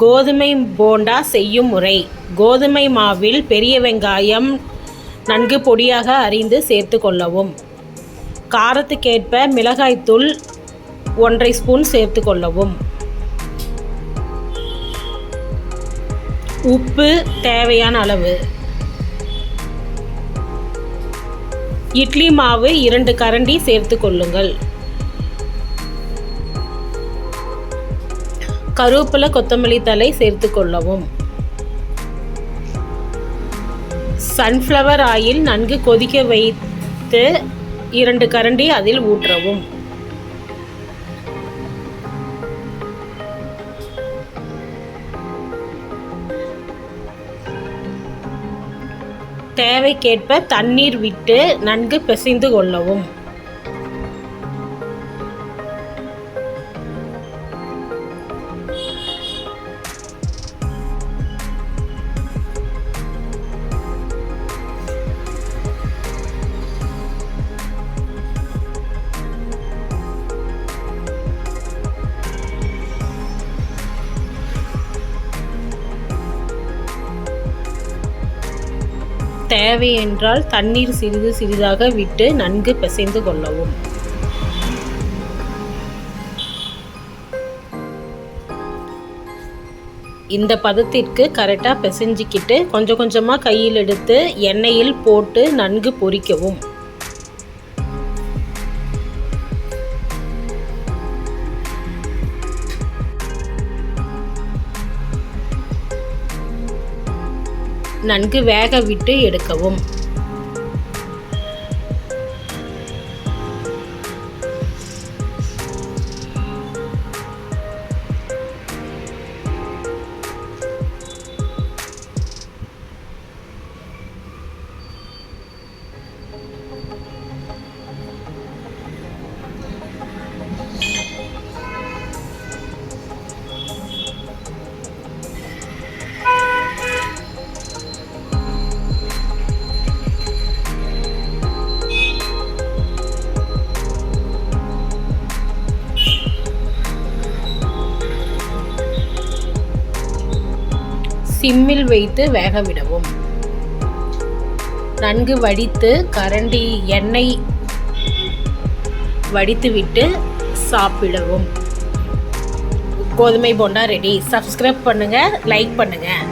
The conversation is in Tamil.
கோதுமை போண்டா செய்யும் முறை. கோதுமை மாவில் பெரிய வெங்காயம் நன்கு பொடியாக அரிந்து சேர்த்து கொள்ளவும். காரத்துக்கேற்ப மிளகாய்த்தூள் ஒன்றை ஸ்பூன் சேர்த்து கொள்ளவும். உப்பு தேவையான அளவு. இட்லி மாவு இரண்டு கரண்டி சேர்த்து கொள்ளுங்கள். கருவேப்பிலை கொத்தமல்லி தழை சேர்த்து கொள்ளவும். சன்ஃப்ளவர் ஆயில் நன்கு கொதிக்க வைத்து இரண்டு கரண்டி அதில் ஊற்றவும். தேவைக்கேற்ப தண்ணீர் விட்டு நன்கு பிசைந்து கொள்ளவும். தேவை என்றால் தண்ணீர் சிறிது சிறிதாக விட்டு நன்கு பிசைந்து கொள்ளவும். இந்த பதத்திற்கு கரெக்டாக பிசைஞ்சிக்கிட்டு கொஞ்சம் கொஞ்சமாக கையில் எடுத்து எண்ணெயில் போட்டு நன்கு பொரிக்கவும். நன்கு வேக விட்டு எடுக்கவும். சிம்மில் வைத்து வேக விடவும் நன்கு வடித்து கரண்டி எண்ணெய் வடித்துவிட்டு சாப்பிடவும். கோதுமை போண்டா ரெடி சப்ஸ்கிரைப் பண்ணுங்கள் லைக் பண்ணுங்கள்